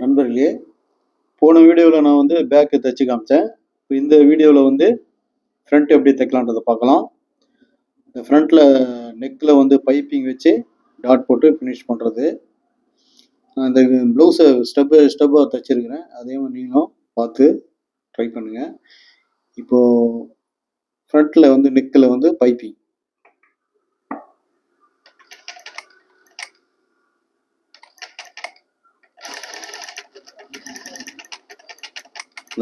நண்பர்களே போன வீடியோவில் நான் வந்து பேக்கு தைச்சு காமிச்சேன். இப்போ இந்த வீடியோவில் வந்து ஃப்ரண்ட் எப்படி தைக்கலான்றதை பார்க்கலாம். இந்த ஃப்ரண்ட்டில் நெக்கில் வந்து பைப்பிங் வச்சு டாட் போட்டு ஃபினிஷ் பண்ணுறது நான் இந்த ப்ளவுஸை ஸ்டெப்பு ஸ்டெப்பாக தைச்சிருக்கிறேன். அதே மாதிரி நீங்களும் பார்த்து ட்ரை பண்ணுங்கள் இப்போது ஃப்ரண்ட்டில் வந்து நெக்கில் வந்து பைப்பிங்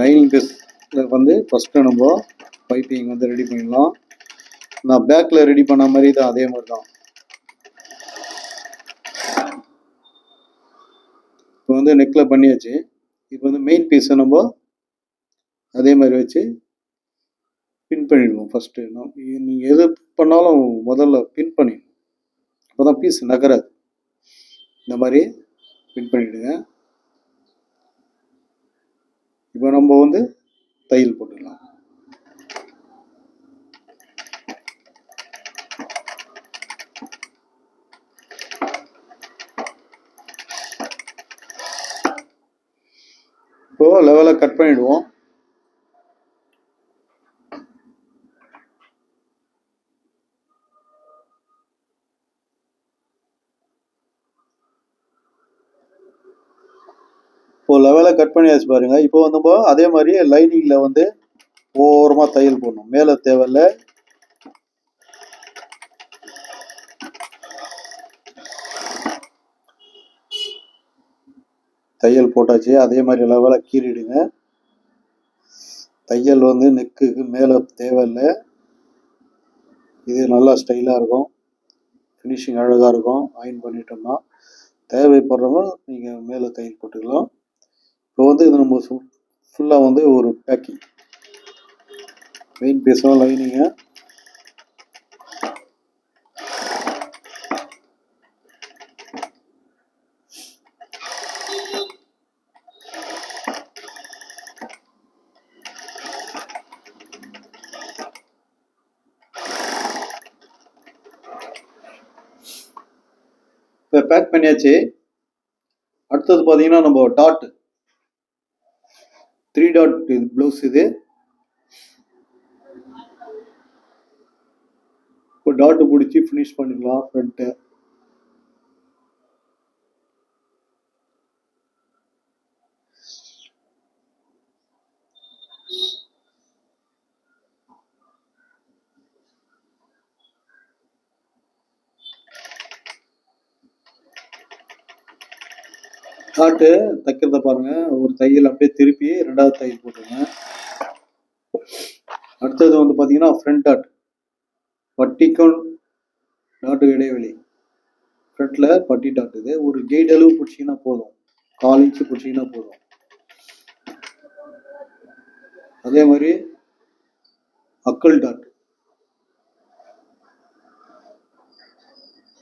லைனிங் பீஸில் வந்து ஃபஸ்ட்டு நம்ம பைப்பிங் வந்து ரெடி பண்ணிடலாம். நான் பேக்கில் ரெடி பண்ண மாதிரி தான் அதே மாதிரி தான். இப்போ வந்து நெக்கில் பண்ணியாச்சு. இப்போ வந்து மெயின் பீஸை நம்ம அதே மாதிரி வச்சு பின் பண்ணிடுவோம் ஃபஸ்ட்டு நீங்கள் எது பண்ணாலும் முதல்ல பின் பண்ணிடணும் அப்போ தான் பீஸ் நகராது. இந்த மாதிரி பின் பண்ணிவிடுங்க இப்போ நம்ம வந்து தையல் போட்டுக்கலாம் இப்போ லெவலை கட் பண்ணிவிடுவோம் லெவலை கட் பண்ணியாச்சு பாருங்கள் இப்போ வந்து அதே மாதிரி லைனிங்கில் வந்து ஓரமாக தையல் போடணும். மேலே தேவையில்ல. தையல் போட்டாச்சு. அதே மாதிரி லெவலாக கீறிடுங்க. தையல் வந்து நெக்குக்கு மேலே தேவையில்லை. இது நல்லா ஸ்டைலாக இருக்கும். ஃபினிஷிங் அழகாக இருக்கும். அயன் பண்ணிட்டோம்னா தேவைப்படுறவங்க நீங்கள் மேலே தையல் போட்டுக்கலாம். இப்போ வந்து இது நம்ம ஃபுல்லாக வந்து ஒரு பேக்கிங் மெயின் பீஸும் லைனிங்க இப்போ பேக் பண்ணியாச்சு. அடுத்தது பார்த்தீங்கன்னா நம்ம டாட் த்ரீ டாட் இது ப்ளவுஸ் இது. இப்போ டாட்டு பிடிச்சி ஃபினிஷ் பண்ணிக்கலாம் ஃப்ரண்ட்டு டாட்டு தைக்கிறத பாருங்க. ஒரு தையல் அப்படியே திருப்பி ரெண்டாவது தையல் போட்டுருங்க. அடுத்தது வந்து பார்த்தீங்கன்னா ஃப்ரண்ட் டாட் பட்டிக்கும் டாட்டு இடைவெளி. ஃப்ரண்ட்டில் பட்டி டாட் இது. ஒரு கெய்ட் அளவு பிடிச்சிங்கன்னா போதும். கால் இன்ச்சு பிடிச்சிங்கன்னா போதும். அதே மாதிரி அக்கல் டாட்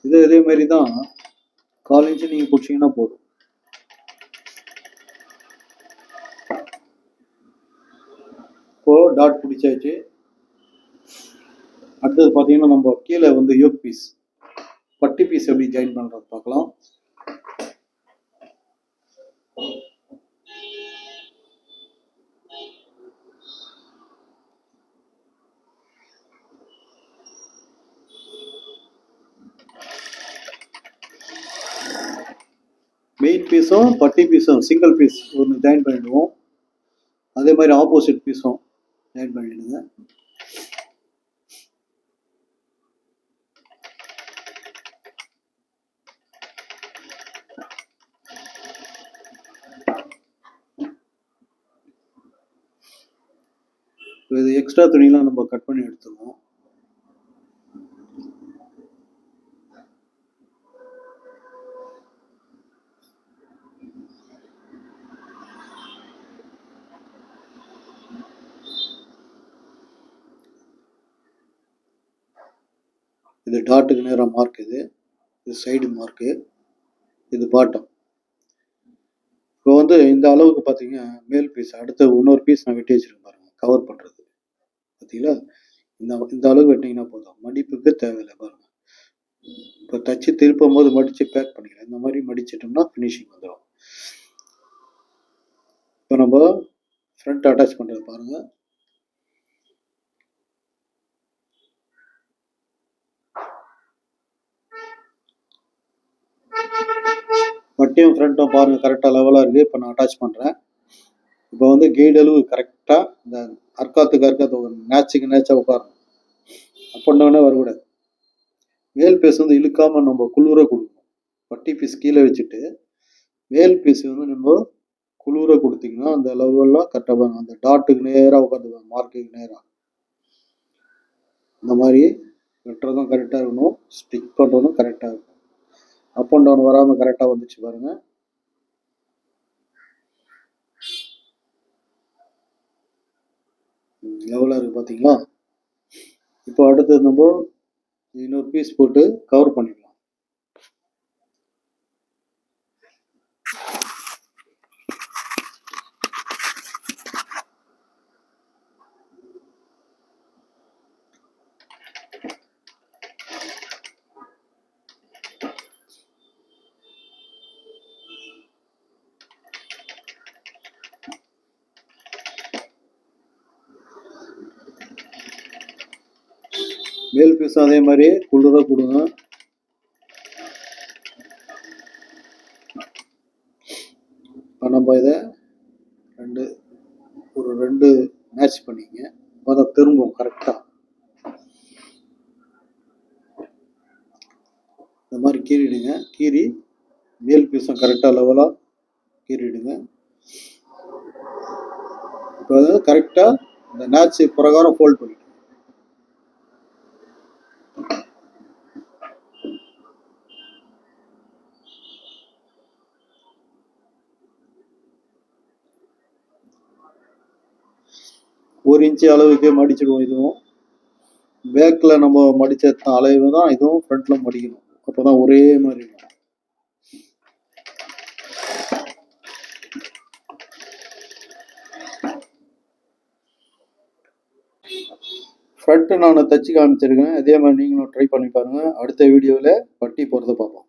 இது இதே மாதிரி தான் கால் இன்ச்சு நீங்கள் பிடிச்சிங்கன்னா போதும். இப்போ டாட் பிடிச்சாச்சு. அடுத்தது பார்த்தீங்கன்னா நம்ம கீழே வந்து யோக் பீஸ் பட்டி பீஸ் எப்படி ஜாயின் பண்ணுறது பார்க்கலாம். மெயின் பீஸும் பட்டி பீஸும் சிங்கிள் பீஸ் ஒன்று ஜாயின் பண்ணிடுவோம். அதே மாதிரி ஆப்போசிட் பீஸும் ஜாயின் பண்ணிடுங்க இது எக்ஸ்ட்ரா துணியெலாம் நம்ம கட் பண்ணி எடுத்துருவோம். இது டாட்டுக்கு நேராக மார்க் இது. இது சைடு மார்க்கு இது. பாட்டம் இப்போ வந்து இந்த அளவுக்கு பார்த்தீங்கன்னா மேல் பீஸ் அடுத்த இன்னொரு பீஸ் நான் வெட்டி வச்சிருக்கேன் பாருங்க. கவர் பண்ணுறது பார்த்தீங்களா இந்த இந்த அளவுக்கு வெட்டிங்கன்னா போதும். மடிப்புக்கு தேவையில்லை பாருங்கள் இப்போ தச்சு திருப்பும் போது மடித்து பேக் பண்ணிக்கலாம். இந்த மாதிரி மடிச்சிட்டோம்னா ஃபினிஷிங் வந்துடும். இப்போ நம்ம ஃப்ரண்ட் அட்டாச் பண்ணுறது பாருங்கள் வட்டியும் ஃப்ரண்ட்டும் பாருங்கள் கரெக்டாக லெவலாக இருக்குது இப்போ நான் அட்டாச் பண்ணுறேன் இப்போ வந்து கைடு அளவு கரெக்டாக இந்த அர்க்காத்துக்கு அர்க்காத்து ஒரு நேச்சுக்கு நேச்சாக உட்காரணும். அப் அண்ட் டவுனே வரக்கூடாது. மேல் பீஸ் வந்து இழுக்காமல் நம்ம குளிர கொடுக்கணும். வட்டி பீஸ் கீழே வச்சுட்டு மேல் பீஸ் வந்து நம்ம குளிர கொடுத்தீங்கன்னா அந்த லெவல்லாம் கரெக்டாக பாருங்க. அந்த டாட்டுக்கு நேராக உட்காந்து மார்க்குக்கு நேராக இந்த மாதிரி வெட்டுறதும் கரெக்டாக இருக்கணும். ஸ்டிக் பண்ணுறதும் கரெக்டாக இருக்கணும். அப் அண்ட் டவுன் வராமல் கரெக்டாக வந்துச்சு பாருங்க. எவ்வளோ இருக்குது பார்த்தீங்களா இப்போ அடுத்து நம்ம இன்னொரு பீஸ் போட்டு கவர் பண்ணிடலாம். மேல் பீஸும் அதே மாதிரி குளிராக கொடுங்க இப்போ நம்ம இதை ரெண்டு ஒரு ரெண்டு மேட்ச் பண்ணிங்க. அதை திரும்பும் கரெக்டாக இந்த மாதிரி கீறிடுங்க. கீறி மேல் பீஸும் கரெக்டாக லெவலாக கீறிடுங்க. இப்போ கரெக்டாக இந்த மேட்ச் பிரகாரம் ஃபோல்ட் பண்ணிடுங்க ஒரு இன்ச்சு அளவுக்கு மடிச்சிடுவோம் இதுவும். பேக்கில் நம்ம மடிச்ச அளவு தான் இதுவும் ஃப்ரண்ட்டில் மடிக்கணும். அப்போ தான் ஒரே மாதிரி இருக்கும். ஃப்ரண்ட்டு நான் தச்சு காமிச்சிருக்கேன். அதே மாதிரி நீங்களும் ட்ரை பண்ணி பாருங்கள் அடுத்த வீடியோவில் பட்டி போகிறத பார்ப்போம்.